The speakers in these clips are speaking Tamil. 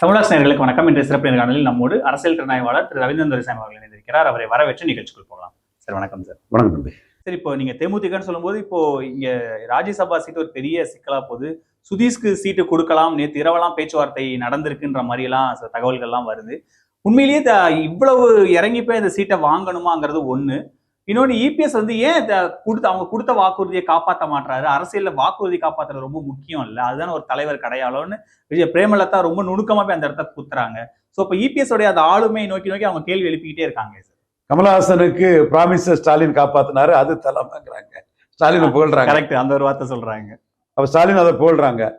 தமிழாஸ் வணக்கம். இன்றைய சிறப்பு நேர்காணலில் நம்மோடு அரசியல் திறனாய்வாளர் திரு ரவீந்திரன் துரைசாமி அவர்கள் இணைந்திருக்கிறார். அவரை வரவேற்று நிகழ்ச்சிக்குள் போகலாம். சார் வணக்கம் சார். வணக்கம் தம்பி. சரி இப்போ நீங்க தேமுதிகன்னு சொல்லும்போது இப்போ இங்க ராஜ்யசபா சீட் ஒரு பெரிய சிக்கலா போகுது சுதீஷ்க்கு சீட்டு கொடுக்கலாம் நேற்று இரவெல்லாம் பேச்சுவார்த்தை நடந்திருக்குன்ற மாதிரி எல்லாம் சில தகவல்கள்லாம் வருது. உண்மையிலேயே இவ்வளவு இறங்கி போய் இந்த சீட்டை வாங்கணுமாங்கிறது ஒண்ணு. இன்னொன்னு இபிஎஸ் வந்து ஏன் கொடுத்த அவங்க கொடுத்த வாக்குறுதியை காப்பாற்ற மாட்டாரு அரசியல்ல வாக்குறுதி காப்பாத்துறது ரொம்ப முக்கியம் இல்ல. அதுதானே ஒரு தலைவர் கிடையாளோன்னு விஜய் பிரேமலதா ரொம்ப நுணுக்கமா போய் அந்த இடத்த குத்துறாங்க. சோ இப்போ இபிஎஸ் உடைய அந்த ஆளுமை நோக்கி நோக்கி அவங்க கேள்வி எழுப்பிக்கிட்டே இருக்காங்க. சார் கமலஹாசனுக்கு பிராமிஸ் ஸ்டாலின் காப்பாத்தினாரு அது தலைமைங்கிறாங்க. ஸ்டாலினை புகழ்றாங்க. கரெக்ட் அந்த ஒரு வார்த்தை சொல்றாங்க. அப்ப ஸ்டாலின் அதை புகழ்றாங்க.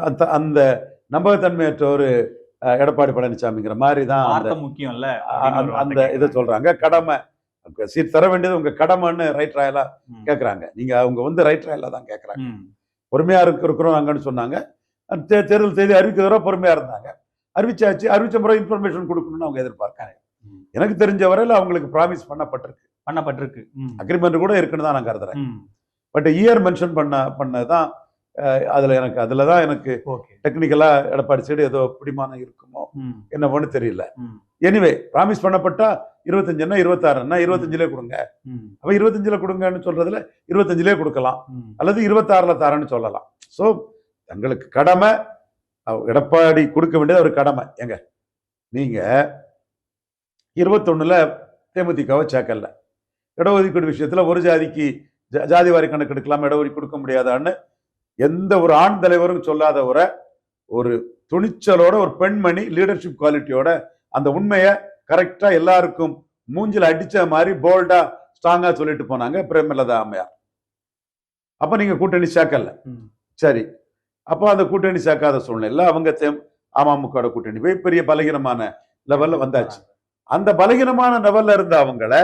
அந்த- அந்த நம்பகத்தன்மையற்ற ஒரு எடப்பாடி பழனிசாமிங்கிற மாதிரி தான் முக்கியம் இல்ல. அந்த இதை சொல்றாங்க. கடமை. சீட் தர வேண்டியது உங்க கடமைன்னு ரைட் ராயலா கேக்குறாங்க. நீங்க அவங்க வந்து ரைட் ராயலா தான் கேக்குறாங்க. பொறுமையா இருக்கு இருக்கிறோம் அங்கன்னு சொன்னாங்க தேர்தல் தேதி அறிவிக்கிறவரை பொறுமையா இருந்தாங்க. அறிவிச்சாச்சு அறிவிச்ச முறை இன்ஃபர்மேஷன் கொடுக்கணும்னு அவங்க எதிர்பார்க்காங்க. எனக்கு தெரிஞ்ச வரையில அவங்களுக்கு ப்ராமிஸ் பண்ணப்பட்டிருக்கு. பண்ணப்பட்டிருக்கு. அக்ரிமெண்ட் கூட இருக்குன்னு தான் நான் கருதுறேன். பட் இயர் மென்ஷன் பண்ண பண்ணதான் அதுல எனக்கு அதுல தான் எனக்கு டெக்னிக்கலா எடப்பாடி சைடு ஏதோ பிடிமானம் இருக்குமோ. என்னவோன்னு தெரியல. எனிவே ப்ராமிஸ் பண்ணப்பட்டா இருபத்தஞ்சுன்னா இருபத்தாறுன்னா இருபத்தஞ்சுலே கொடுங்க. அப்ப இருபத்தஞ்சுல கொடுங்கன்னு சொல்றதுல இருபத்தஞ்சுலே கொடுக்கலாம். அல்லது இருபத்தாறுல தரேன்னு சொல்லலாம். ஸோ தங்களுக்கு கடமை எடப்பாடி கொடுக்க வேண்டியது ஒரு கடமை. ஏங்க நீங்க இருபத்தொன்னுல தேமுதிகவை சேர்க்கல. இடஒதுக்கீடு விஷயத்துல ஒரு ஜாதிக்கு ஜா- ஜாதி வாரி கணக்கு எடுக்கலாம் இடஒதுக்கீடு கொடுக்க முடியாதான்னு எந்த ஒரு ஆண் தலைவரும் சொல்லாத ஒரு ஒரு துணிச்சலோட ஒரு பெண்மணி லீடர்ஷிப் குவாலிட்டியோட அந்த உண்மையை கரெக்டா எல்லாருக்கும் மூஞ்சில அடிச்ச மாதிரி போல்டா ஸ்ட்ராங்கா சொல்லிட்டு போனாங்க பிரேமலதா அம்மையார். அப்ப நீங்க கூட்டணி சேர்க்கல. சரி. அப்போ அந்த கூட்டணி சேர்க்காத சூழ்நிலையில அவங்க அமமுக கூட்டணி போய் பெரிய பலகீனமான லெவல்ல வந்தாச்சு. அந்த பலகீனமான லெவல்ல இருந்த அவங்கள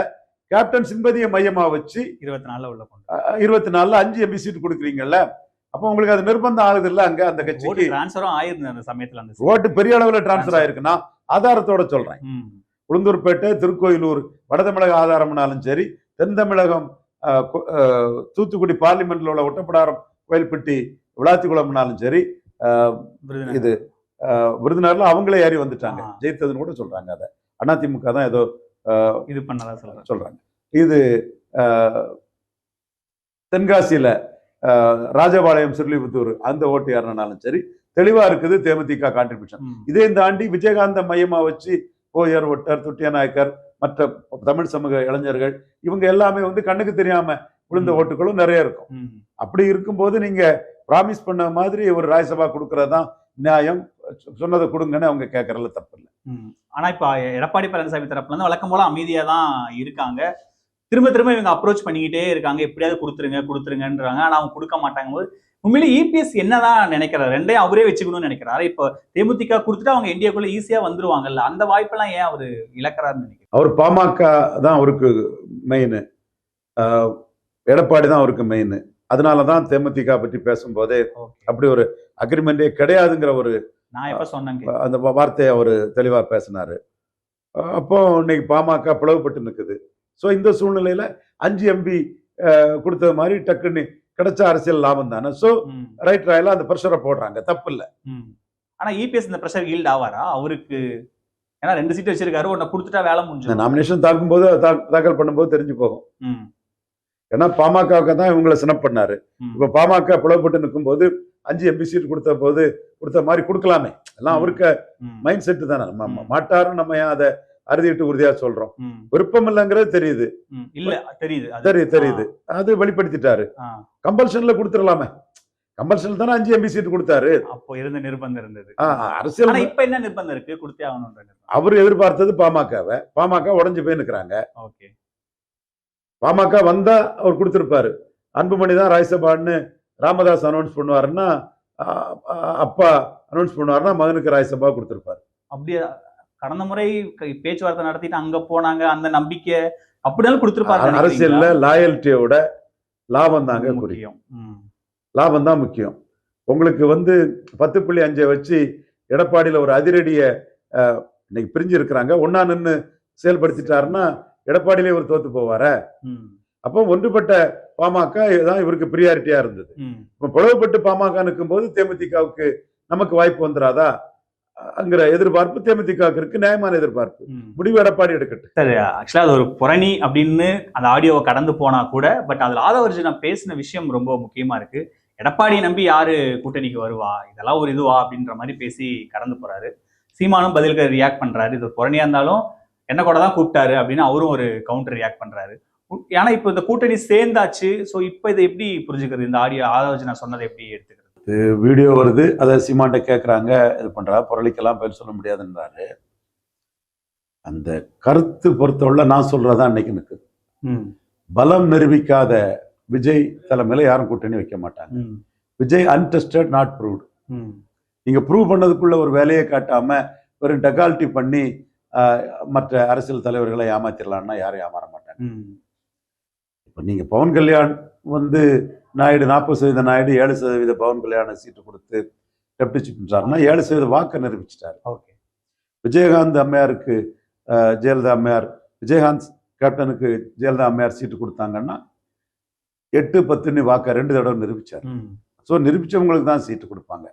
கேப்டன் சிம்பதியை மையமா வச்சு இருபத்தி நாலுல உள்ள இருபத்தி நாலுல அஞ்சு எம்பி சீட் கொடுக்குறீங்கல்ல அப்போ உங்களுக்கு அது நிர்பந்தம் ஆகுது இல்ல அங்க அந்த கட்சிக்கு? டிரான்ஸ்ஃபரும் ஆயிருந்தது அந்த சமயத்துல அந்த ஓட்டு பெரிய அளவுல டிரான்ஸ்ஃபர் ஆயிருக்குன்னா ஆதாரத்தோட சொல்றேன். உளுந்தூர்பேட்டை திருக்கோயிலூர் வட தமிழக ஆதாரம்னாலும் சரி தென் தமிழகம் தூத்துக்குடி பார்லிமெண்ட்ல உள்ள ஒட்டப்பிடாரம் கோயில்பட்டி விளாத்திக்குளம்னாலும் சரி அஹ், விருதுநகர். இது விருதுநகர்ல அவங்களே ஏறி வந்துட்டாங்க. ஜெயித்ததுன்னு கூட சொல்றாங்க அதை அதிமுக தான் ஏதோ இது பண்ணதா சொல்றேன் சொல்றாங்க இது தென்காசியில ராஜபாளையம் சிறுலிபுத்தூர் அந்த ஓட்டு யாருனாலும் சரி தெளிவா இருக்குது தேமுதிக கான்ட்ரிபியூஷன். இதையும் தாண்டி விஜயகாந்த மையமா வச்சு போயர் ஒட்டர் துட்டிய நாயக்கர் மற்ற தமிழ் சமூக இளைஞர்கள் இவங்க எல்லாமே வந்து கண்ணுக்கு தெரியாம விழுந்த. ஓட்டுகளும் நிறைய இருக்கும். அப்படி இருக்கும்போது நீங்க ப்ராமிஸ் பண்ண மாதிரி ஒரு ராஜ்யசபா கொடுக்கறதுதான் நியாயம்? சொன்னதை கொடுங்கன்னு அவங்க கேட்கறதுல தப்பு இல்லை. ஆனா இப்ப எடப்பாடி பழனிசாமி தரப்புல இருந்து வழக்கம் போல அமைதியா தான் இருக்காங்க. திரும்ப திரும்ப இவங்க அப்ரோச் பண்ணிக்கிட்டே இருக்காங்க. எப்படியாவது கொடுத்துருங்க கொடுத்துருங்கன்றாங்க. ஆனா அவங்க கொடுக்க மாட்டாங்க. போது உண்மையிலே இபிஎஸ் என்னதான் நினைக்கிறாரு? ரெண்டையும் அவரே வச்சுக்கணும்னு நினைக்கிறாரு. இப்போ தேமுதிக கொடுத்துட்டு அவங்க இந்தியாக்குள்ள ஈஸியா வந்துருவாங்கல்ல. அந்த வாய்ப்பெல்லாம் ஏன் அவரு இழக்கிறாருன்னு நினைக்கிறேன் அவர் பாமக தான் அவருக்கு மெயின் எடப்பாடி தான் அவருக்கு மெயின் அதனால தான் தேமுதிக பற்றி பேசும்போதே அப்படி ஒரு அக்ரிமெண்டே கிடையாதுங்கிற ஒரு நான் எப்ப சொன்னேன் அந்த வார்த்தையை அவர் தெளிவா பேசினாரு. அப்போ இன்னைக்கு பாமக பிளவுபட்டு நிற்குது ஸோ இந்த சூழ்நிலையில அஞ்சு எம்பி கொடுத்தது மாதிரி டக்குன்னு கிடைச்ச அரசியல் லாபம் தானே ஸோ. ரைட் ராயில அந்த ப்ரெஷரை போடுறாங்க தப்பு இல்லை. ஆனா இபிஎஸ் இந்த ப்ரெஷர் ஈல்ட் ஆவாரா அவருக்கு ஏன்னா ரெண்டு சீட் வச்சிருக்காரு ஒன்ன கொடுத்துட்டா வேலை முடிஞ்சு நாமினேஷன் தாக்கும்போது தா- தாக்கல் பண்ணும்போது தெரிஞ்சு போகும் ஏன்னா பாமகவுக்கு தான் இவங்களை சினப் பண்ணாரு. இப்போ பாமக பிளவுபட்டு நிற்கும்போது அஞ்சு எம்பி சீட் கொடுத்த போது கொடுத்த மாதிரி கொடுக்கலாமே எல்லாம். அவருக்கு. மைண்ட் செட்டு தானே நம்ம ம். மாட்டாரும் நம்ம ஏன் அதை அறுதிட்டு உறுதியா சொல்றோம். விருப்பம் இல்லைங்கிறது தெரியுது. இல்ல தெரியுது. தெரியுது தெரியுது. அது வெளிப்படுத்திட்டாரு. கம்பல்ஷன்ல கொடுத்துடலாமே. கம்பல்ஷன் தானே அஞ்சு எம்பி சீட் கொடுத்தாரு. அப்போ இருந்த நிர்பந்தம் இருந்தது. அரசியல் இப்ப என்ன நிர்பந்தம் இருக்கு? கொடுத்தே ஆகணும்ன்ற நிர்பந்தம். அவர் எதிர்பார்த்தது பாமகவை. பாமக உடைஞ்சு போய் நிக்கிறாங்க. ஓகே. பாமக வந்தா அவர் கொடுத்திருப்பாரு. அன்புமணி தான் ராஜ்யசபான்னு ராமதாஸ் அனௌன்ஸ் பண்ணுவாருன்னா அப்பா அனௌன்ஸ் பண்ணுவாருன்னா மகனுக்கு ராஜ்யசபா கொடுத்திருப்பாரு. அப்படியே? கடந்த முறை பேச்சுவார்த்தை நடத்திட்டு அங்க போனாங்க அந்த நம்பிக்கை அப்படினாலும் கொடுத்துருப்பாரு அரசியல்ல லாயல்ட்டியோட லாபம் தாங்க முக்கியம். லாபம் தான் முக்கியம். உங்களுக்கு வந்து பத்து புள்ளி அஞ்சை வச்சு எடப்பாடியில ஒரு அதிரடிய இன்னைக்கு பிரிஞ்சு இருக்கிறாங்க ஒன்னா நின்று செயல்படுத்திட்டாருன்னா எடப்பாடியிலே இவர் தோத்து போவார. அப்போ ஒன்றுபட்ட பாமக தான் இவருக்கு பிரியாரிட்டியா இருந்தது. இப்போ பிளவுபட்டு பாமக நிற்கும் போது தேமுதிகவுக்கு நமக்கு வாய்ப்பு வந்துடாதா அங்கிற எதிர்பார்ப்பு தேமுதிக இருக்கு நியாயமான எதிர்பார்ப்பு. முடிவு எடப்பாடி எடுக்கட்டும். சார் ஆக்சுவலா அது ஒரு புரணி அப்படின்னு அந்த ஆடியோவை கடந்து போனா கூட பட் அதுல ஆதவர்ஜுனா பேசின விஷயம் ரொம்ப முக்கியமா இருக்கு. எடப்பாடியை நம்பி யாரு கூட்டணிக்கு வருவா? இதெல்லாம் ஒரு இதுவா? அப்படின்ற மாதிரி பேசி கடந்து போறாரு. சீமானும் பதிலுக்கு ரியாக்ட் பண்றாரு. இது ஒரு புரணியா இருந்தாலும் என்ன கூட தான் கூப்பிட்டாரு அப்படின்னு அவரும் ஒரு கவுண்டர் ரியாக்ட் பண்றாரு. ஏன்னா இப்போ இந்த கூட்டணி சேர்ந்தாச்சு. ஸோ இப்போ இதை எப்படி புரிஞ்சுக்கிறது? இந்த ஆடியோ ஆதவர்ஜுனா சொன்னதை எப்படி எடுத்துக்கிறது? வீடியோ வருது அதை சீமான்ட்ட கேட்குறாங்க இது பண்றா புரளிக்கெல்லாம் பதில் சொல்ல முடியாதுன்றாரு. அந்த கருத்து பொறுத்தவரை நான் சொல்றதா அன்னைக்கு எனக்கு. ம். பலம் நிரூபிக்காத விஜய் தலைமையில யாரும் கூட்டணி வைக்க மாட்டாங்க. விஜய் அன்டெஸ்டட் நாட் ப்ரூவ்டு ம். நீங்க ப்ரூவ் பண்ணதுக்குள்ள ஒரு வேலையை காட்டாம வெறும் டெகால்ட்டி பண்ணி மற்ற அரசியல் தலைவர்களை ஏமாத்திடலாம்னா யாரும் ஏமாற மாட்டாங்க. இப்போ நீங்க பவன் கல்யாண் வந்து நாயுடு நாற்பது சதவீத நாயுடு ஏழு சதவீத பவன் கல்யாண சீட்டு கொடுத்து டெப்டி சீஃப் மினிஸ்டர்னா ஏழு சதவீத வாக்கை நிரூபிச்சிட்டாரு. ஓகே. விஜயகாந்த் அம்மையாருக்கு ஜெயலலிதா அம்மையார் விஜயகாந்த் கேப்டனுக்கு ஜெயலலிதா அம்மையார் சீட்டு கொடுத்தாங்கன்னா எட்டு பத்துன்னு வாக்கை ரெண்டு தடவை நிரூபிச்சார். ஸோ நிரூபிச்சவங்களுக்கு தான் சீட்டு கொடுப்பாங்க.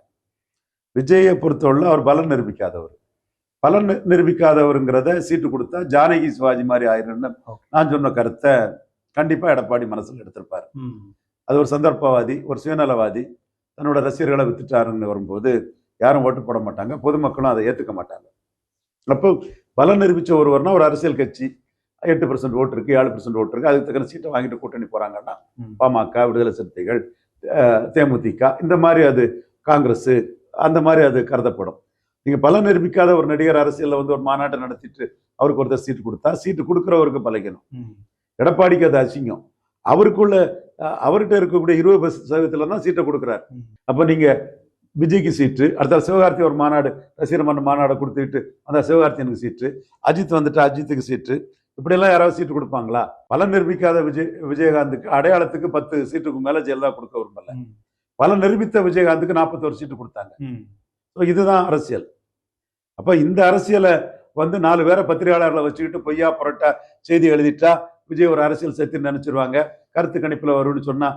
விஜயை பொறுத்தவரை அவர் பலன் நிரூபிக்காதவர். பலன் நிரூபிக்காதவருங்கிறத சீட்டு கொடுத்தா ஜானகி சிவாஜி மாதிரி ஆயிரும்னு. நான் சொன்ன கருத்தை கண்டிப்பா எடப்பாடி மனசுல எடுத்திருப்பார். அது ஒரு சந்தர்ப்பவாதி ஒரு சுயநலவாதி தன்னோட ரசிகர்களை வித்துட்டாருன்னு வரும்போது யாரும் ஓட்டு போட மாட்டாங்க. பொதுமக்களும் அதை ஏத்துக்க மாட்டாங்க. அப்போ பலன் நிரூபிச்ச ஒருவர்னா ஒரு அரசியல் கட்சி எட்டு பர்சன்ட் ஓட்டு இருக்கு ஏழு பர்சன்ட் ஓட்டு இருக்கு அதுக்கு தக்கன சீட்டை வாங்கிட்டு கூட்டணி போறாங்கன்னா ம். பாமக விடுதலை சிறுத்தைகள் தேமுதிக இந்த மாதிரி அது காங்கிரஸ் அந்த மாதிரி அது கருதப்படும். நீங்க பலன் நிரூபிக்காத ஒரு நடிகர் அரசியல்ல வந்து ஒரு மாநாட்டை நடத்திட்டு அவருக்கு ஒருத்தர் சீட்டு கொடுத்தா சீட்டு கொடுக்குறவருக்கு பழகணும். எடப்பாடிக்கு அது அசிங்கம். அவருக்குள்ள அவர்கிட்ட இருக்கக்கூடிய இருபது சதவீதத்துல தான் சீட்டை கொடுக்குறாரு. அப்ப நீங்க விஜய்க்கு சீட்டு அடுத்த சிவகார்த்தி ஒரு மாநாடு ரசிகர் மன்ற மாநாடு கொடுத்துட்டு அந்த சிவகார்த்தியனுக்கு சீட்டு அஜித் வந்துட்டு அஜித்துக்கு சீட்டு இப்படியெல்லாம் யாராவது சீட்டு கொடுப்பாங்களா? பலன் நிரூபிக்காத விஜய் விஜயகாந்துக்கு அடையாளத்துக்கு பத்து சீட்டுக்கு மேல ஜெயலலிதா கொடுக்க விரும்பல. ம். பலன் நிரூபித்த விஜயகாந்துக்கு நாற்பத்தோரு சீட்டு கொடுத்தாங்க. ஸோ இதுதான் அரசியல். அப்ப இந்த அரசியலை வந்து நாலு பேரை பத்திரிகையாளர்களை வச்சுக்கிட்டு பொய்யா புரட்டா செய்தி எழுதிட்டா விஜய் ஒரு அரசியல் சக்தி நினைச்சிருவாங்க. கருத்து கணிப்புல வரும்னு சொன்னா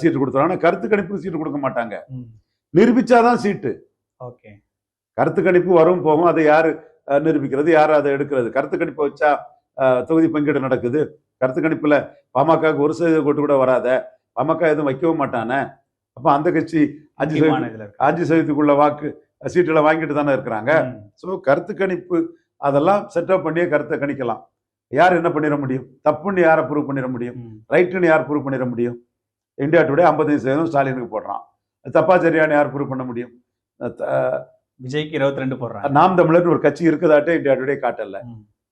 சீட்டு கொடுத்துருவாங்க. ஆனா கருத்து கணிப்புக்கு சீட்டு கொடுக்க மாட்டாங்க. நிரூபிச்சாதான் சீட்டு. ஓகே. கருத்து கணிப்பு வரும் போகும். அதை யாரு நிரூபிக்கிறது? யாரு அதை எடுக்கிறது? கருத்து கணிப்பு வச்சா தொகுதி பங்கீடு நடக்குது. கருத்து கணிப்புல பாமகவுக்கு ஒரு சதவீத கோட்டு கூட வராத. பாமக எதுவும் வைக்கவும் மாட்டானே. அப்ப அந்த கட்சி அஞ்சு சதவீத அஞ்சு சதவீதத்துக்குள்ள வாக்கு சீட்டுகளை வாங்கிட்டு தானே இருக்கிறாங்க. ஸோ கருத்து கணிப்பு அதெல்லாம் செட்டப் பண்ணியே கருத்தை கணிக்கலாம். யார் என்ன பண்ணிட முடியும்? தப்புன்னு யாரை ப்ரூவ் பண்ணிட முடியும். ரைட்டுன்னு யார் ப்ரூவ் பண்ணிட முடியும்? இந்தியா டுடே ஐம்பத்தஞ்சு சதவீதம் ஸ்டாலினுக்கு போடுறான். தப்பா சரியான்னு யார் ப்ரூவ் பண்ண முடியும்? விஜய்க்கு இருபத்தி ரெண்டு போடுறாங்க. நாம் தமிழர் ஒரு கட்சி இருக்குதாட்டே இந்தியா டுடே காட்டல.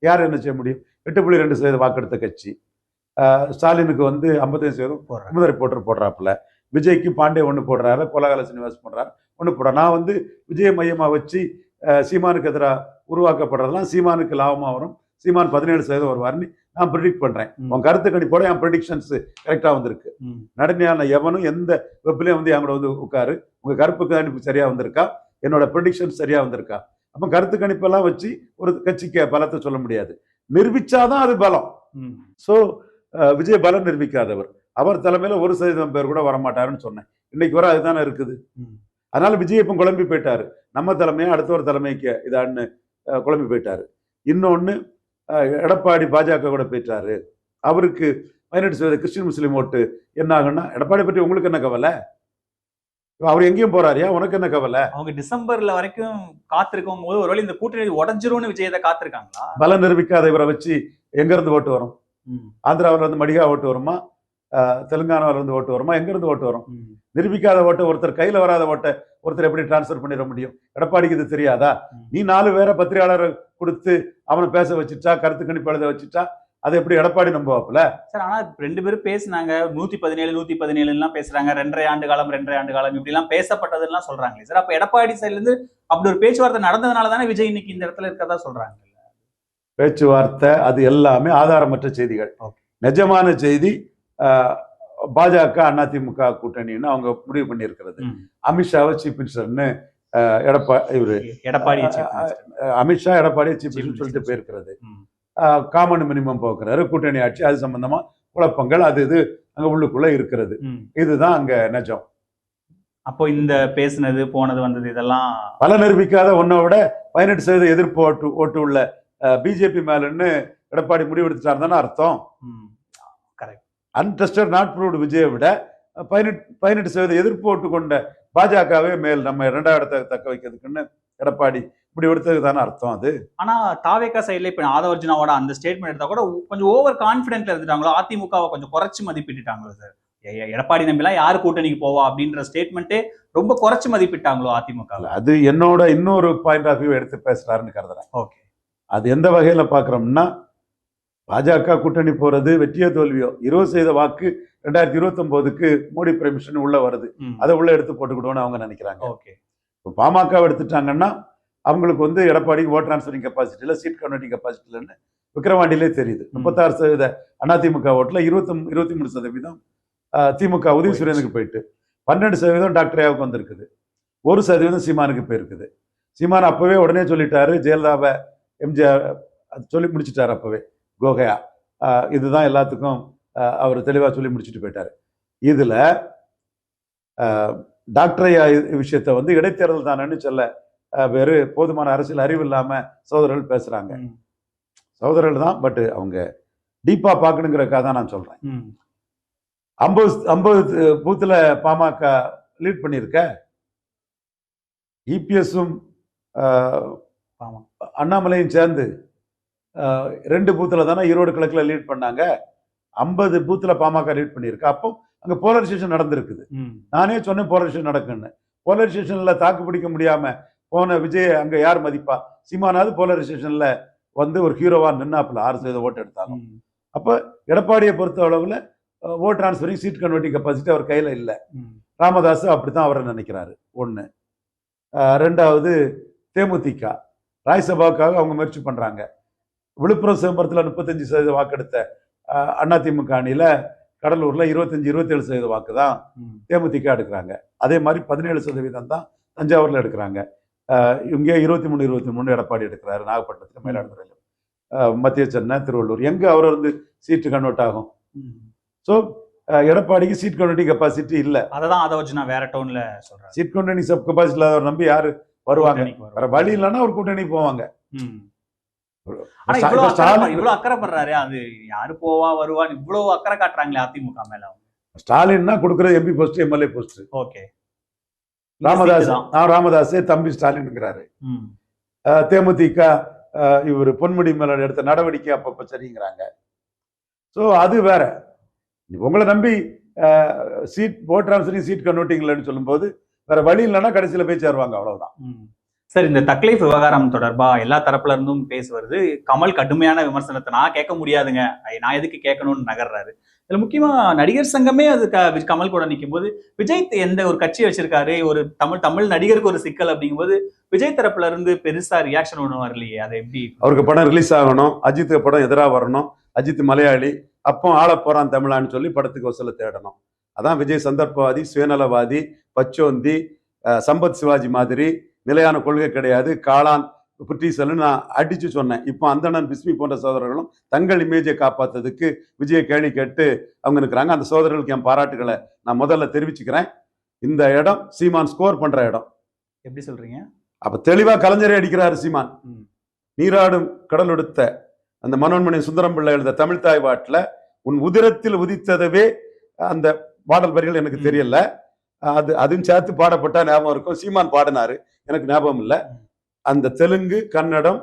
யார் என்ன செய்ய முடியும்? எட்டு புள்ளி ரெண்டு சதவீதம் வாக்கெடுத்த கட்சி. ஸ்டாலினுக்கு வந்து ஐம்பத்தஞ்சு சதவீதம் போடுறாங்க. குமுதரை போட்டு போடுறாப்புல. விஜய்க்கு பாண்டே ஒன்று போடுறாரு கோலாகல சீனிவாஸ் போடுறாரு ஒன்று போடுறாரு. நான் வந்து விஜய மையமா வச்சு சீமானுக்கு எதிராக உருவாக்கப்படுறதெல்லாம் சீமானுக்கு லாபமா வரும். சீமான் பதினேழு சதவீதம் வருவார்னு நான் ப்ரிடிக்ட் பண்றேன். ம். உன் கருத்து கணிப்போட என் ப்ரெடிக்ஷன்ஸ் கரெக்டா வந்திருக்கு. ம். நடுநியான எவனும் எந்த வெப்பிலையும் வந்து என் கூட வந்து உட்காரு. உங்க கருப்பு கணிப்பு சரியா வந்திருக்கா? என்னோட ப்ரெடிக்ஷன் சரியா வந்திருக்கா? அப்ப கருத்து கணிப்பெல்லாம் வச்சு ஒரு கட்சிக்கு பலத்தை சொல்ல முடியாது. நிரூபிச்சாதான் அது பலம். ஸோ விஜய் பலம் நிரூபிக்காதவர். அவர் தலைமையில ஒரு சதவீதம் பேர் கூட வரமாட்டாருன்னு சொன்னேன். இன்னைக்கு வர அதுதானே இருக்குது. அதனால விஜய் இப்போ குழம்பி போயிட்டாரு. நம்ம தலைமையை அடுத்த ஒரு தலைமைக்கு இதான்னு குழம்பி போயிட்டாரு. இன்னொன்னு அஹ், எடப்பாடி பாஜக கூட போயிட்டாரு. அவருக்கு பதினெட்டு சதவீத கிறிஸ்டின் முஸ்லீம் ஓட்டு என்ன ஆகுன்னா எடப்பாடி பற்றி உங்களுக்கு என்ன கவலை? அவர் எங்கேயும் போறாருயா உனக்கு என்ன கவலை? அவங்க டிசம்பர்ல வரைக்கும் காத்திருக்கும் போது ஒருவேளை இந்த கூட்டணி உடஞ்சிரும்னு விஜயத்தை காத்திருக்காங்களா? பலம் நிரூபிக்காத இவரை வச்சு எங்க இருந்து ஓட்டு வரும். ஆந்திராவில் இருந்து மடிகா ஓட்டு வருமா? அஹ், தெலுங்கானாவுல இருந்து ஓட்டு வருமா? எங்க இருந்து ஓட்டு வரும். நிரூபிக்காத ஓட்டை ஒருத்தர் கையில வராத ஓட்டை ஒருத்தர் எப்படி டிரான்ஸ்ஃபர் பண்ணிட முடியும்? எடப்பாடிக்கு இது தெரியாதா. நீ நாலு பேரை பத்திரிகையாளரை கொடுத்து அவனை பேச வச்சுட்டா கருத்து கணிப்பு எழுத வச்சுட்டா அதை எப்படி எடப்பாடி நம்புவாப்புல? சார் ஆனா இப்ப ரெண்டு பேரும் பேசுனாங்க. நூத்தி பதினேழு நூத்தி பதினேழு எல்லாம் பேசுறாங்க. ரெண்டரை ஆண்டு காலம் ரெண்டரை ஆண்டு காலம் இப்படி எல்லாம் பேசப்பட்டதெல்லாம் சொல்றாங்களே சார். அப்ப எடப்பாடி சைடுல இருந்து அப்படி ஒரு பேச்சுவார்த்தை நடந்ததுனால தானே விஜய் இன்னைக்கு இந்த இடத்துல இருக்கறதா சொல்றாங்க? பேச்சுவார்த்தை அது எல்லாமே ஆதாரமற்ற செய்திகள். நிஜமான செய்தி பாஜக அதிமுக கூட்டணின்னு அவங்க முடிவு பண்ணியிருக்கிறது. அமித்ஷாவை சீஃப் மினிஸ்டர்னு எடப்பா இவரு எடப்பாடி அமித்ஷா எடப்பாடி சீஃப் மினிஸ்டர் சொல்லிட்டு. போயிருக்கிறது. காமன் மினிமம் போக்குறாரு கூட்டணி ஆட்சி அது சம்பந்தமா குழப்பங்கள் அது இது அங்க உள்ளுக்குள்ள இருக்கிறது. இதுதான் அங்க நிஜம் அப்போ இந்த பேசுனது போனது வந்தது இதெல்லாம் பல நிரூபிக்காத ஒன்றை விட பதினெட்டு சதவீத எதிர்ப்பு ஓட்டு ஓட்டு உள்ள பிஜேபி மேலன்னு எடப்பாடி முடிவெடுத்துட்டார் தானே அர்த்தம் ம், அன்டெஸ்டட் நாட் ப்ரூவ்டு விஜயை விட பதினெட்டு பதினெட்டு சதவீத எதிர்ப்பு ஓட்டு கொண்ட பாஜகவே மேல் நம்ம இரண்டாவது இடத்தை தக்க வைக்கிறதுக்குன்னு எடப்பாடி இப்படி எடுத்ததுக்கு தானே அர்த்தம் அது. ஆனா தாவேக்கா சைடுல இப்ப ஆதவர்ஜுனாவோட அந்த ஸ்டேட்மெண்ட் எடுத்தா கூட கொஞ்சம் ஓவர் கான்பிடென்ட்ல இருந்துட்டாங்களோ அதிமுகவை கொஞ்சம் குறைச்சு மதிப்பிட்டுட்டாங்களோ சார். எடப்பாடி நம்பிலாம் யாரு கூட்டணிக்கு போவா அப்படின்ற ஸ்டேட்மெண்ட்டே ரொம்ப குறைச்சு மதிப்பிட்டாங்களோ அதிமுக. அது என்னோட இன்னொரு பாயிண்ட் ஆஃப் வியூ எடுத்து பேசுறாருன்னு கருதுறேன். ஓகே அது எந்த வகையில பாக்குறோம்னா பாஜக கூட்டணி போறது வெற்றியோ தோல்வியோ. இருபது சதவீத வாக்கு ரெண்டாயிரத்தி இருபத்தி மோடி பெர்மிஷன் உள்ள வருது. அதை உள்ள எடுத்து போட்டுக்கிடுவோம்னு அவங்க நினைக்கிறாங்க. ஓகே. இப்போ பாமக எடுத்துட்டாங்கன்னா அவங்களுக்கு வந்து எடப்பாடி ஓட் டிரான்ஸ்ஃபரிங் கெப்பாசிட்டியில் சீட் கன்வெர்ட்டிங் கெப்பாசிட்டிலன்னு விக்கிரவாண்டியிலே தெரியுது. முப்பத்தாறு சதவீத அதிமுக ஓட்டில் இருபத்தி இருபத்தி மூணு சதவீதம் திமுக உதவி சுரேனுக்கு போயிட்டு. பன்னெண்டு சதவீதம் டாக்டர் ஏவுக்கு வந்திருக்குது. ஒரு சதவீதம் சீமானுக்கு போயிருக்குது. சீமான் அப்பவே உடனே சொல்லிட்டாரு ஜெயலலிதாவை எம்ஜிஆர் சொல்லி முடிச்சிட்டாரு அப்பவே. கோகையா. இதுதான் எல்லாத்துக்கும் அவர் தெளிவாக சொல்லி முடிச்சுட்டு போயிட்டாரு. இதுல ஆஹ், டாக்டர் ஐயா இது விஷயத்தை வந்து இடைத்தேர்தல் தானேன்னு சொல்ல வேறு போதுமான அரசியல் அறிவு இல்லாம சகோதரர்கள் பேசுறாங்க. ம், சகோதரர்கள் தான் பட் அவங்க டீப்பா பார்க்கணுங்கிறக்காக தான் நான் சொல்றேன். ம். ஐம்பது ஐம்பது பூத்துல பாமக லீட் பண்ணியிருக்க? இபிஎஸும். அண்ணாமலையும் சேர்ந்து ரெண்டு பூத்துல தானே ஈரோடு கிழக்குல லீட் பண்ணாங்க. ஐம்பது பூத்துல பாமக லீட் பண்ணியிருக்கு. அப்போ அங்க போலரைசேஷன் நடந்திருக்குது. நானே சொன்னேன் போலரைசேஷன் நடக்குன்னு. போலரைசேஷன்ல தாக்கு பிடிக்க முடியாம போன விஜய் அங்க யார் மதிப்பா? சீமானாவது போலரைசேஷன்ல வந்து ஒரு ஹீரோவா நின்னாப்புல. ஆறு சதவீத ஓட்டு எடுத்தாலும். ம், அப்போ எடப்பாடியை பொறுத்த அளவில் vote transferring seat converting capacity அவர் கையில் இல்லை. ராமதாஸ் அப்படித்தான் அவரை நினைக்கிறாரு. ஒன்று ரெண்டாவது தேமுதிக. ராஜ்சபாவுக்காக அவங்க முயற்சி பண்ணுறாங்க விழுப்புரம் சிதம்பரத்தில் முப்பத்தஞ்சு சதவீத வாக்கெடுத்த அதிமுக அணியில் கடலூரில் இருபத்தஞ்சி இருபத்தேழு சதவீத வாக்கு தான். தேமுதிக எடுக்கிறாங்க. அதே மாதிரி பதினேழு சதவீதம் தான் தஞ்சாவூரில் எடுக்கிறாங்க. இங்கே இருபத்தி மூணு இருபத்தி மூணு எடப்பாடி எடுக்கிறாரு. நாகப்பட்டினத்தில் மயிலாடுதுறையில் மத்திய சென்னை திருவள்ளூர். எங்கே அவர் வந்து சீட்டு கன்வெர்ட் ஆகும். ஸோ எடப்பாடிக்கு சீட் கன்வெர்ட்டிங் கெப்பாசிட்டி இல்லை. அததான் ஆதவர்ஜுனா வேற டோன்ல சொல்றாரு சீட் கன்வெர்ட்டிங் சப் கெப்பாசிட்டி இல்லாதவர் நம்பி யாரு வருவாங்க? வேற. வழி இல்லைன்னா ஒரு கூட்டணி போவாங்க. இவ்வளவு அக்கறை அக்கறைப்படுறாரு அது யாரு போவா வருவான்னு இவ்வளவு அக்கறை காட்டுறாங்களே அதிமுக மேல ஸ்டாலின்னா கொடுக்குறது MP post MLA post okay. Ramadoss நான் ராமதாஸே தம்பி ஸ்டாலின்ங்கிறாரு. தேமுதிக இவர் பொன்முடி மேல எடுத்த நடவடிக்கை அப்பப்ப சரிங்கிறாங்க. ஸோ அது வேற. உங்களை நம்பி சீட் ஓட் டிரான்ஸ்ஃபரிங் சீட் கன்வெர்ட்டிங்லன்னு சொல்லும்போது வேற வழி இல்லைன்னா கடைசியில் போய் சேருவாங்க அவ்வளவுதான். சார் இந்த தக்லைஃப் விவகாரம் தொடர்பா? எல்லா தரப்புல இருந்தும் பேச வருது. கமல் கடுமையான விமர்சனத்தை நான் கேட்க முடியாதுங்க. நான் எதுக்கு கேட்கணும்னு நகர்றாரு. இதுல முக்கியமா நடிகர் சங்கமே அது க- கமல் கூட நிற்கும் போது விஜய் எந்த ஒரு கட்சி வச்சிருக்காரு? ஒரு தமிழ் தமிழ் நடிகருக்கு ஒரு சிக்கல் அப்படிங்கும்போது விஜய் தரப்புல இருந்து பெருசா ரியாக்ஷன் ஒன்று வரலையே. அதை எப்படி அவருக்கு படம் ரிலீஸ் ஆகணும். அஜித் படம் எதிராக வரணும். அஜித் மலையாளி. அப்போ ஆள போறான் தமிழான்னு சொல்லி படத்துக்கு வசூல தேடணும். அதான் விஜய் சந்தர்ப்பவாதி சுயநலவாதி பச்சோந்தி சம்பத் சிவாஜி மாதிரி நிலையான கொள்கை கிடையாது. காளான் புற்றீசல்னு நான் அடிச்சு சொன்னேன். இப்போ அந்தணன் பிஸ்மி போன்ற சோதரர்களும் தங்கள் இமேஜை காப்பாத்துறதுக்கு விஜயை கேள்வி கேட்டு அவங்க இருக்கிறாங்க. அந்த சோதரர்களுக்கு என் பாராட்டுகளை நான் முதல்ல தெரிவிச்சுக்கிறேன். இந்த இடம் சீமான் ஸ்கோர் பண்ற இடம். எப்படி சொல்றீங்க? அப்ப தெளிவா கலைஞரே அடிக்கிறாரு சீமான். நீராடும் கடல் எடுத்த அந்த மனோன்மணி சுந்தரம் பிள்ளை எழுத தமிழ் தாய் பாட்டுல உன் உதிரத்தில் உதித்ததவே அந்த பாடல் வரிகள் எனக்கு. தெரியல. அது அதுவும் சேர்த்து பாடப்பட்டா ஞாபகம் இருக்கும். சீமான் பாடினாரு. எனக்கு ஞாபகம் இல்ல. அந்த தெலுங்கு கன்னடம்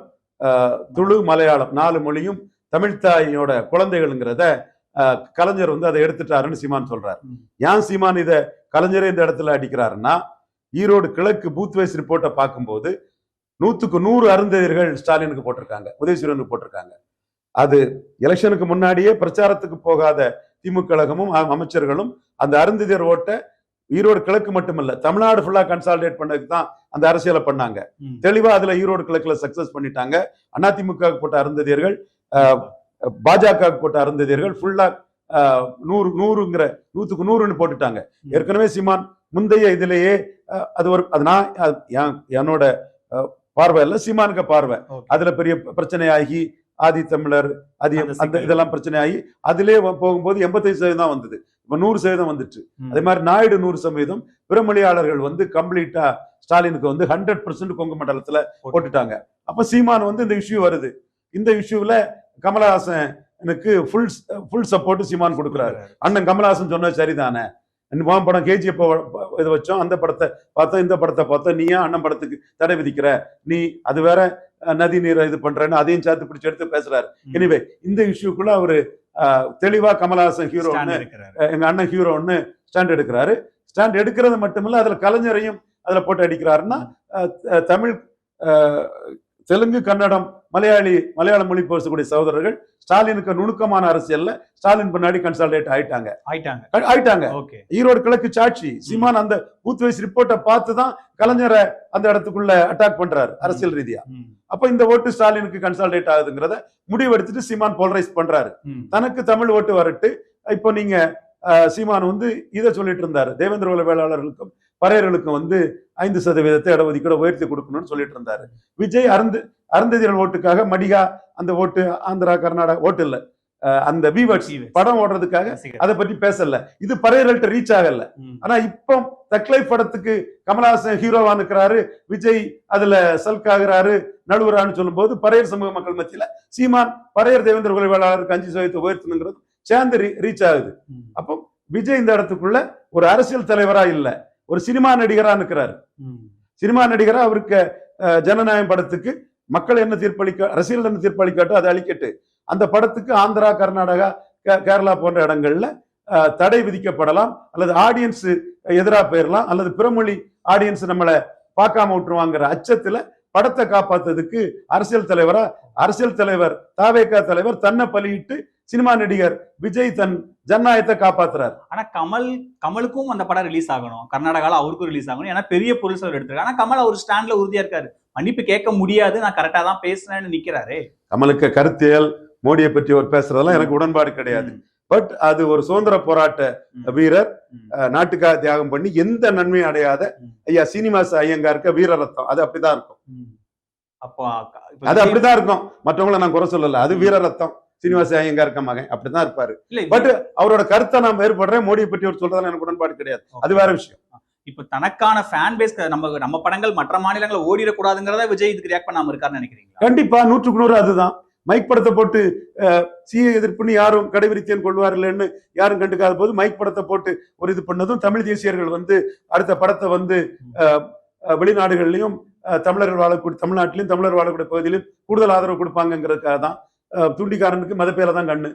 துளு மலையாளம் நாலு மொழியும் தமிழ்த்தாயோட குழந்தைகள்ங்கிறத கலைஞர் வந்து அதை எடுத்துட்டாருன்னு சீமான் சொல்றாரு. ஏன் சீமான் இதை கலைஞரே இந்த இடத்துல அடிக்கிறாருன்னா ஈரோடு கிழக்கு பூத் வைஸ் ரிப்போர்ட்டை பார்க்கும்போது நூத்துக்கு நூறு அருந்ததியர்கள் ஸ்டாலினுக்கு போட்டிருக்காங்க உதயசூரனுக்கு போட்டிருக்காங்க அது எலெக்ஷனுக்கு முன்னாடியே பிரச்சாரத்துக்கு போகாத திமுக கழகமும் அமைச்சர்களும் அந்த அருந்ததியர் ஓட்டை ஈரோடு கிழக்கு மட்டுமல்ல தமிழ்நாடு ஃபுல்லா கன்சாலிடேட் பண்ணதுக்கு தான் அந்த அரசியலை பண்ணாங்க. தெளிவா அதுல ஈரோடு கிழக்குல சக்சஸ் பண்ணிட்டாங்க அதிமுக போட்ட அருந்ததியர்கள் பாஜக போட்ட அருந்ததியர்கள் ஃபுல்லா நூறு நூறுங்கிற நூத்துக்கு நூறுன்னு போட்டுட்டாங்க. ஏற்கனவே சீமான் முந்தைய இதுலயே அது ஒரு அது நான் என்னோட பார்வை இல்ல சீமானுக்கு பார்வை. அதுல பெரிய பிரச்சனையாகி ஆதி தமிழர் அது அந்த. இதெல்லாம் பிரச்சனை ஆகி அதிலே போகும்போது எண்பத்தைந்து சதவீதம் தான் வந்தது இப்ப நூறு சதவீதம் வந்துச்சு ம். அதே மாதிரி நாயுடு நூறு சதவீதம் பிறமொழியாளர்கள் வந்து கம்ப்ளீட்டா ஸ்டாலினுக்கு வந்து ஹண்ட்ரட் பர்சன்ட் கொங்கு மண்டலத்துல போட்டுட்டாங்க. அப்ப சீமான் வந்து இந்த இஷ்யூ வருது. இந்த இஷ்யூல கமலஹாசனுக்கு ஃபுல் ஃபுல் சப்போர்ட் சீமான் கொடுக்குறாரு. அண்ணன் கமலஹாசன் சொன்னது சரிதானே? உன் படம் கேஜிஎஃப் இது வச்சோம். அந்த படத்தை பார்த்தோம் இந்த படத்தை பார்த்தோம் நீ ஏன் அண்ணன் படத்துக்கு தடை விதிக்கிற? நீ அது வேற நதி நீரை இது பண்றேன்னு அதையும் சேர்த்து பிடிச்சி எடுத்து பேசுறாரு. எனிவே இந்த இஷ்யூக்குள்ள அவரு தெளிவா கமலஹாசன் ஹீரோ. எங்க அண்ணன் ஹீரோ ஒன்னு ஸ்டாண்ட் எடுக்கிறாரு. ஸ்டாண்ட் எடுக்கிறது மட்டுமில்ல அதுல கலைஞரையும் அதுல போட்டு அடிக்கிறாருன்னா தமிழ் தெலுங்கு கன்னடம் மலையாளி மலையாள மொழி பேசக்கூடிய சகோதரர்கள் ஸ்டாலினுக்கு நுணுக்கமான அரசியல்ல ஸ்டாலின் பின்னாடி கன்சால்டேட் ஆயிட்டாங்க. ஆயிட்டாங்க. ஆயிட்டாங்க. ஈரோடு கிழக்கு சாட்சி சீமான் அந்த பூத் வைஸ் ரிப்போர்ட்டை பார்த்து தான் கலைஞரை அந்த இடத்துக்குள்ள அட்டாக் பண்றாரு அரசியல் ரீதியா. அப்ப இந்த ஓட்டு ஸ்டாலினுக்கு கன்சால்டேட் ஆகுதுங்கிறத முடிவெடுத்துட்டு சீமான் போலரைஸ் பண்றாரு. தனக்கு தமிழ் ஓட்டு வரட்டு இப்போ நீங்க சீமான் வந்து இதை சொல்லிட்டு இருந்தாரு தேவேந்திர வேளாளர்களுக்கும் பறையர்களுக்கும் வந்து ஐந்து சதவீதத்தை இடஒதுக்கீடு உயர்த்தி கொடுக்கணும்னு சொல்லிட்டு இருந்தாரு விஜய் அருந்து அருந்ததியர் ஓட்டுக்காக மடிகா அந்த ஓட்டு ஆந்திரா கர்நாடகா ஓட்டு இல்ல அந்த விவர்ஸ். படம் ஓடுறதுக்காக. அதை பற்றி பேசல இது பறையர்கள்ட்ட ரீச் ஆகல. ஆனா இப்போ தக்லை படத்துக்கு கமலஹாசன் ஹீரோவா நிற்கிறாரு விஜய் அதுல சல்க் ஆகுறாரு நடுவரான்னு சொல்லும்போது பறையர் சமூக மக்கள் மத்தியில சீமான் பறையர் தேவேந்திர குல வேளாளருக்கு அஞ்சு சதவீதத்தை உயர்த்தணுங்கிறது சேர்ந்து ரீச் ஆகுது. அப்போ விஜய் இந்த இடத்துக்குள்ள ஒரு அரசியல் தலைவரா இல்ல ஒரு சினிமா நடிகரா நிற்கிறாரு. சினிமா நடிகரா அவருக்கு ஜனநாயகம் படத்துக்கு மக்கள் என்ன தீர்ப்பளிக்க அரசியல் என்ன தீர்ப்பளிக்காட்டோ அதை அளிக்கட்டு அந்த படத்துக்கு ஆந்திரா கர்நாடகா கேரளா போன்ற இடங்கள்ல தடை விதிக்கப்படலாம் அல்லது ஆடியன்ஸ் எதிரா போயிடலாம் அல்லது பிறமொழி ஆடியன்ஸ் நம்மளை பார்க்காம விட்டுருவாங்கிற அச்சத்துல படத்தை காப்பாத்துறதுக்கு அரசியல் தலைவரா அரசியல் தலைவர் தாவேகா தலைவர் தன்னை பலியிட்டு சினிமா நடிகர் விஜய் தன் ஜனநாயகத்தை காப்பாத்துறாரு. ஆனா கமல் கமலுக்கும் அந்த படம் ரிலீஸ் ஆகணும். கர்நாடகால அவருக்கும் ரிலீஸ் ஆகணும். ஏன்னா பெரிய பொருள் அவர் எடுத்திருக்காரு. ஆனா கமல் அவர் ஸ்டாண்ட்ல உறுதியா இருக்காரு. மன்னிப்பு கேட்க முடியாது. நான் கரெக்டா தான் பேசுனேன்னு நிக்கிறாரு. கமலுக்கு கருத்தியல் மோடியை பற்றி ஒரு பேசுறதெல்லாம் எனக்கு உடன்பாடு கிடையாது. பட் அது ஒரு சுதந்திர போராட்ட. வீரர் நாட்டுக்காக தியாகம் பண்ணி எந்த நன்மையும் அடையாத. ஐயா சீனிவாச ஐயங்காருக்கு வீர ரத்தம். அது அப்படிதான் இருக்கும். அப்போ அது அப்படிதான் இருக்கும். மற்றவங்கள நான் குறை சொல்லல. அது வீர ரத்தம். சீனிவாச ஐயங்காருக்கு மகன். அப்படிதான் இருப்பாரு. பட் அவரோட கருத்தை நான் வேறுபடுறேன் மோடியை பற்றி ஒரு சொல்றதுல எனக்கு உடன்பாடு கிடையாது. அது வேற விஷயம். இப்ப தனக்கான ஃபேன் பேஸ் நம்ம நம்ம படங்கள் மற்ற மாநிலங்கள் ஓடிடக்கூடாதுங்கிறத விஜய் இதுக்கு ரியாக்ட் பண்ணாம இருக்காருன்னு நினைக்கிறீங்களா? கண்டிப்பா நூற்றுக்கு நூறு அதுதான். மைக் படத்தை போட்டு சிஏ எதிர்ப்புன்னு யாரும் கடைபிடித்தேன் கொள்வார்கள்னு யாரும் கண்டுக்காத போது மைக் படத்தை போட்டு ஒரு இது பண்ணதும் தமிழ் தேசியர்கள் வந்து அடுத்த படத்தை வந்து வெளிநாடுகள்லயும் தமிழர்கள் வாழக்கூடிய தமிழ்நாட்டிலும் தமிழர் வாழக்கூடிய பகுதியிலும் கூடுதல் ஆதரவு கொடுப்பாங்கங்கிறதுக்காக தான் துண்டிக்காரனுக்கு மதப்பேல தான் கண்ணு.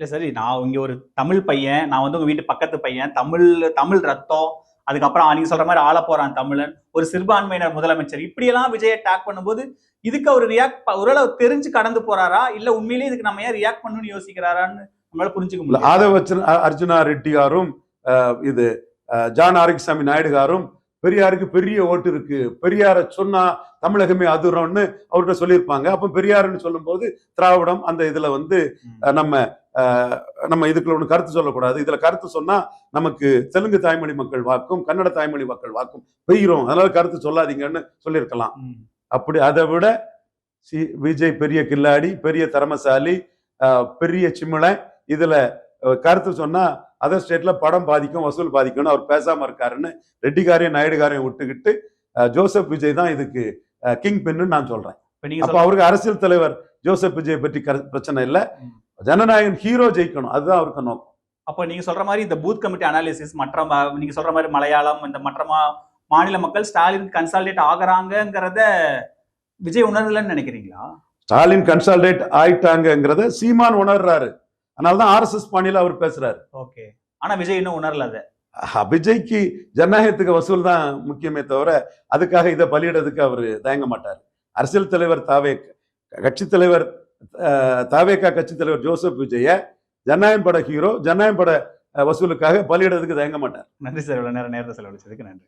இல்ல சரி நான் இங்க ஒரு தமிழ் பையன் நான் வந்து உங்க வீட்டு பக்கத்து பையன் தமிழ் தமிழ் ரத்தம் அதுக்கப்புறம் நீங்க சொல்ற மாதிரி ஆள போறான் தமிழன் ஒரு சிறுபான்மையினர் முதலமைச்சர் இப்படியெல்லாம் விஜயை டேக் பண்ணும்போது இதுக்கு அவர் ரியாக்ட் ஒருவேளை தெரிஞ்சு கடந்து போறாரா? இல்ல உண்மையிலேயே இதுக்கு நம்ம ஏன் ரியாக்ட் பண்ணணும்னு யோசிக்கிறாரான்னு நம்மளால புரிஞ்சுக்க முடியல. ஆதவ அர்ஜுன- ரெட்டி காரும் இது ஜான் ஆரோக்கியசாமி நாயுடு காரும் பெரியாருக்கு பெரிய ஓட்டு இருக்கு. பெரியார சொன்னா தமிழகமே அதிரும்னு அவர்கிட்ட சொல்லியிருப்பாங்க. அப்ப பெரியாருன்னு சொல்லும்போது திராவிடம் அந்த இதுல வந்து நம்ம நம்ம இதுக்குள்ள ஒண்ணு கருத்து சொல்லக்கூடாது. இதுல கருத்து சொன்னா நமக்கு தெலுங்கு தாய்மொழி மக்கள் வாக்கும் கன்னட தாய்மொழி மக்கள் வாக்கும் பெய்கிறோம் அதனால கருத்து சொல்லாதீங்கன்னு சொல்லியிருக்கலாம். அப்படி அதை விட சி விஜய் பெரிய கில்லாடி பெரிய திறமசாலி அஹ், பெரிய சிம்மிளன் இதுல கருத்து சொன்னா அதர் ஸ்டேட்ல படம் பாதிக்கும் வசூல் பாதிக்கும்னு அவர் பேசாம இருக்காருன்னு ரெட்டிக்காரையும் நாயுடுகாரையும் விட்டுக்கிட்டு ஜோசப் விஜய் தான் இதுக்கு கிங் பின்னு நான் சொல்றேன். அப்ப அவருக்கு அரசியல் தலைவர் ஜோசப் விஜய் பற்றி பிரச்சனை இல்ல. ஜனநாயகன் ஹீரோ ஜெயிக்கணும். அதுதான் அவருக்கு நோக்கம். அப்போ நீங்க சொல்ற மாதிரி இந்த பூத் கமிட்டி அனாலிசிஸ் மற்ற நீங்க சொல்ற மாதிரி மலையாளம் இந்த மற்ற மாநில மக்கள் ஸ்டாலின் கன்சால்டேட் ஆகுறாங்கங்கிறத விஜய் உணரலன்னு நினைக்கிறீங்களா? ஸ்டாலின் கன்சால்டேட் ஆயிட்டாங்கங்கிறத சீமான் உணர்றாரு. அதனாலதான் ஆர்எஸ்எஸ் பாணியில அவர் பேசுறாரு. ஓகே. ஆனா விஜய் இன்னும் உணரல அதை. விஜய்க்கு ஜனநாயகத்துக்கு வசூல் தான் முக்கியமே தவிர அதுக்காக இதை பலியிடறதுக்கு அவர் தயங்க மாட்டார். அரசியல் தலைவர் தாவே கட்சி தலைவர் அஹ், தாவேகா கட்சி தலைவர் ஜோசப் விஜய ஜனநாயகம் பட ஹீரோ ஜனநாயகம் பட வசூலுக்காக பலியிடறதுக்கு தயங்க மாட்டார். நன்றி சார் இவ்வளவு நேரம் நேரத்தை செலவழிச்சதுக்கு நன்றி.